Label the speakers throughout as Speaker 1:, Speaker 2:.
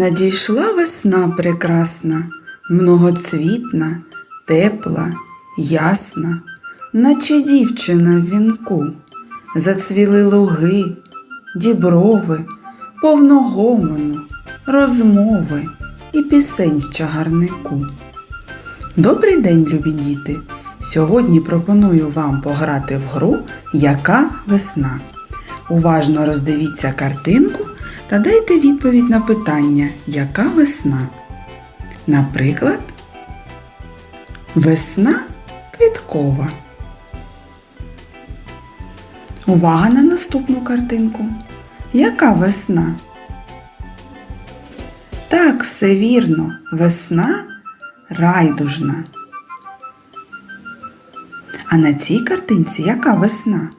Speaker 1: Надійшла весна прекрасна, многоцвітна, тепла, ясна, наче дівчина в вінку. Зацвіли луги, діброви, повно гомону, розмови і пісень в чагарнику. Добрий день, любі діти! Сьогодні пропоную вам пограти в гру Яка весна. Уважно роздивіться картинку та дайте відповідь на питання Яка весна? Наприклад, весна квіткова. Увага на наступну картинку. Яка весна? Так, все вірно. Весна райдужна. А на цій картинці яка весна?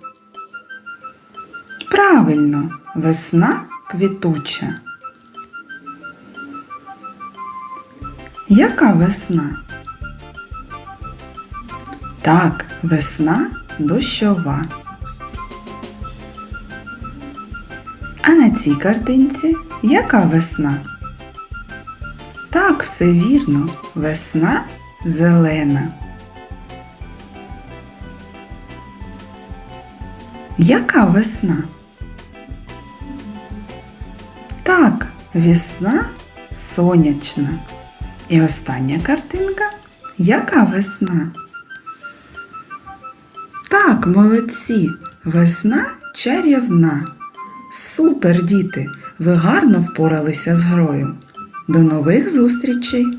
Speaker 1: Правильно, весна квітуча. Яка весна? Так, весна дощова. А на цій картинці яка весна? Так, все вірно, весна зелена. Яка весна? Весна сонячна. І остання картинка. Яка весна? Так, молодці, весна чарівна. Супер, діти! Ви гарно впоралися з грою. До нових зустрічей!